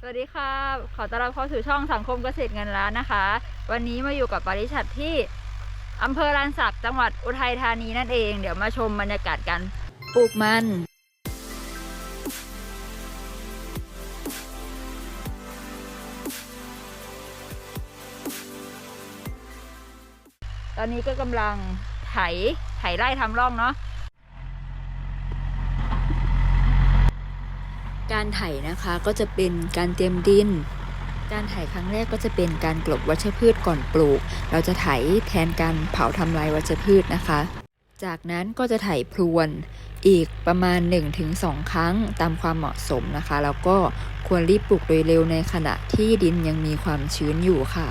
สวัสดีค่ะ ขอต้อนรับเข้าสู่ช่องสังคมเกษตรเงินล้านนะคะ วันนี้มาอยู่กับปริชัดที่อำเภอลานสักจังหวัดอุทัยธานีนั่นเอง เดี๋ยวมาชมบรรยากาศกันปลูกมันตอนนี้ก็กำลังไถ ไถไร่ทำร่องเนาะ การไถนะคะก็จะเป็นการเตรียมดิน การไถครั้งแรกก็จะเป็นการกลบวัชพืชก่อนปลูก เราจะไถแทนการเผาทำลายวัชพืชนะคะ จากนั้นก็จะไถพรวนอีกประมาณ 1-2 ครั้งตามความเหมาะสมนะคะ แล้วก็ควรรีบปลูกโดยเร็วในขณะที่ดินยังมีความชื้นอยู่ค่ะ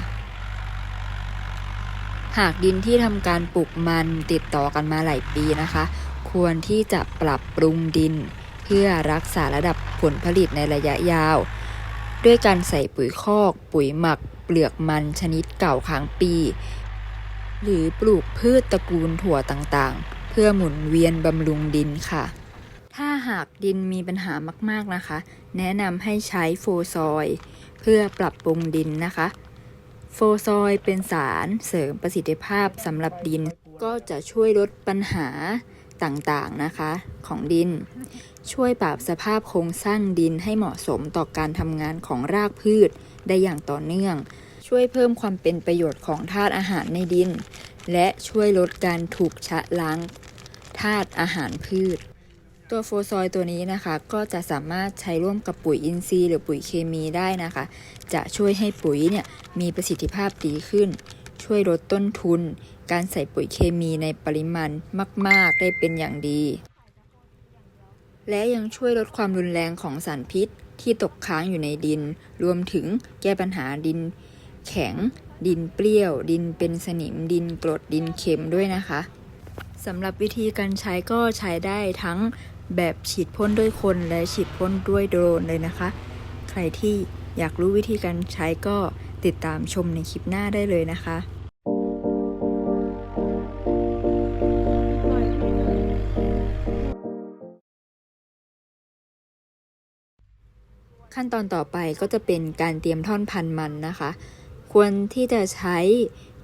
หากดินที่ทำการปลูกมันติดต่อกันมาหลายปีนะคะ ควรที่จะปรับปรุงดิน เพื่อรักษาระดับผลผลิตในระยะยาว ด้วยการใส่ปุ๋ยคอก ปุ๋ยหมัก เปลือกมันชนิดเก่าค้างปี หรือปลูกพืชตระกูลถั่วต่างๆ เพื่อหมุนเวียนบำรุงดินค่ะ ถ้าหากดินมีปัญหามากๆนะคะ แนะนำให้ใช้โฟซอยเพื่อปรับปรุงดินนะคะโฟซอยเป็นสารเสริมประสิทธิภาพสำหรับดินก็จะช่วยลดปัญหา ต่างๆนะคะของดิน ช่วยปรับสภาพโครงสร้างดินให้เหมาะสมต่อการทำงานของรากพืชได้อย่างต่อเนื่อง ช่วยเพิ่มความเป็นประโยชน์ของธาตุอาหารในดิน และช่วยลดการถูกชะล้างธาตุอาหารพืช ตัวโฟซอยตัวนี้นะคะ ก็จะสามารถใช้ร่วมกับปุ๋ยอินทรีย์หรือปุ๋ยเคมีได้นะคะ จะช่วยให้ปุ๋ยเนี่ยมีประสิทธิภาพดีขึ้น ช่วยลดต้นทุน การใส่ปุ๋ยเคมีในปริมาณมาก ๆ ได้เป็นอย่างดี และยังช่วยลดความรุนแรงของสารพิษที่ตกค้างอยู่ในดิน รวมถึงแก้ปัญหาดินแข็ง ดินเปรี้ยว ดินเป็นสนิม ดินกรด ดินเค็มด้วยนะคะสำหรับวิธีการใช้ก็ใช้ได้ทั้งแบบฉีดพ่นด้วยคนและฉีดพ่นด้วยโดรนเลยนะคะ ใครที่อยากรู้วิธีการใช้ก็ติดตามชมในคลิปหน้าได้เลยนะคะ ขั้นตอนต่อไปก็จะเป็นการเตรียมท่อนพันมันนะคะ ควรที่จะใช้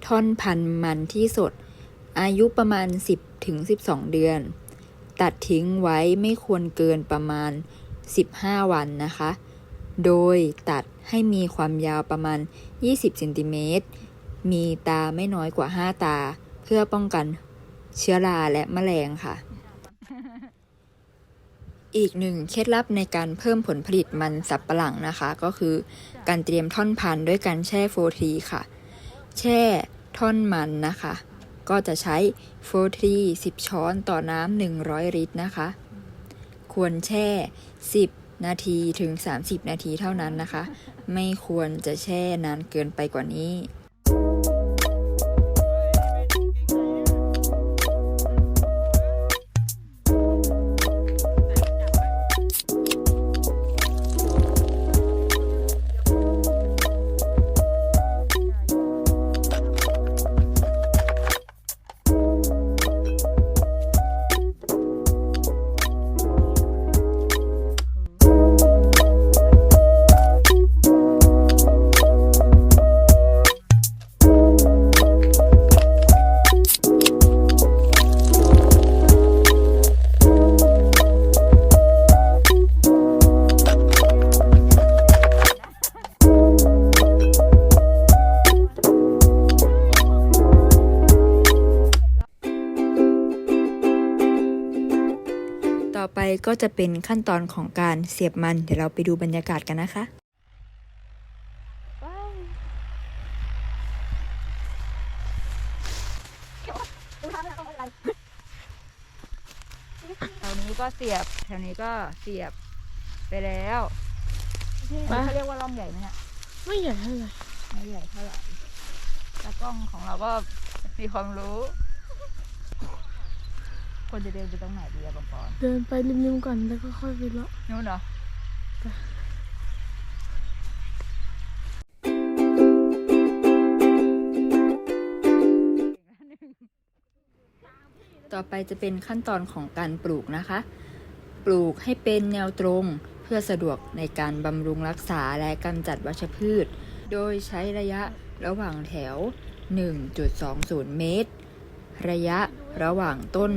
ท่อนพันมันที่สด อายุประมาณ 10ถึง12 เดือน ตัดทิ้งไว้ไม่ควรเกินประมาณ 15 วันนะคะ โดยตัดให้มีความยาวประมาณ 20เซนติเมตรมีตาไม่น้อยกว่า 5 ตา เพื่อป้องกันเชื้อราและแมลงค่ะ อีกหนึ่งเคล็ดลับในการเพิ่มผลผลิตมันสับปะหลังนะคะ ก็คือการเตรียมท่อนพันธุ์ด้วยการแช่โฟทีค่ะ แช่ท่อนมันนะคะ ก็จะใช้โฟที10 ช้อนต่อน้ำ100 ลิตรนะคะ ควรแช่ 10 นาทีถึง 30 นาทีเท่านั้นนะคะ ไม่ควรจะแช่นานเกินไปกว่านี้ ก็จะเป็นขั้นตอนของการเสียบมัน เดี๋ยวเราไปดูบรรยากาศกันนะคะแถวนี้ก็เสียบแถวนี้ก็เสียบไปแล้วอันนี้เขาเรียกว่าร่องใหญ่ไหมเนี่ยไม่ใหญ่เท่าไหร่ไม่ใหญ่เท่าไหร่ตากล้องของเราก็มีความรู้ ควรจะเดินไปตรงไหนดีอะปังปอนเดินไปริมๆก่อนแล้วก็ค่อยไปเลาะ นู่นเหรอต่อไปจะเป็นขั้นตอนของการปลูกนะคะ ปลูกให้เป็นแนวตรงเพื่อสะดวกในการบำรุงรักษาและกำจัดวัชพืช โดยใช้ระยะระหว่างแถว 1.20 เมตร ระยะ ระหว่างต้น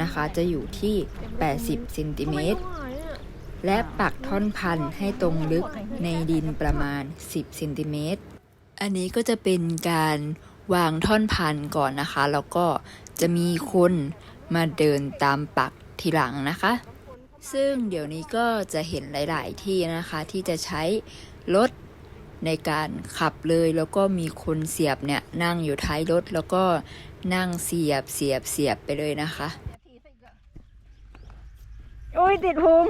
นะคะจะอยู่ที่ 80เซนติเมตรและปักท่อนพันธุ์ให้ตรงลึกในดินประมาณ 10เซนติเมตรอันนี้ก็จะเป็นการวางท่อนพันธุ์ก่อนนะคะ แล้วก็จะมีคนมาเดินตามปักทีหลังนะคะ ซึ่งเดี๋ยวนี้ก็จะเห็นหลาย ๆ ที่นะคะ ที่จะใช้รถในการขับเลย แล้วก็มีคนเสียบเนี่ยนั่งอยู่ท้ายรถ แล้วก็ นั่งเสียบเสียบเสียบไปเลยนะคะ โอ้ยติดพุง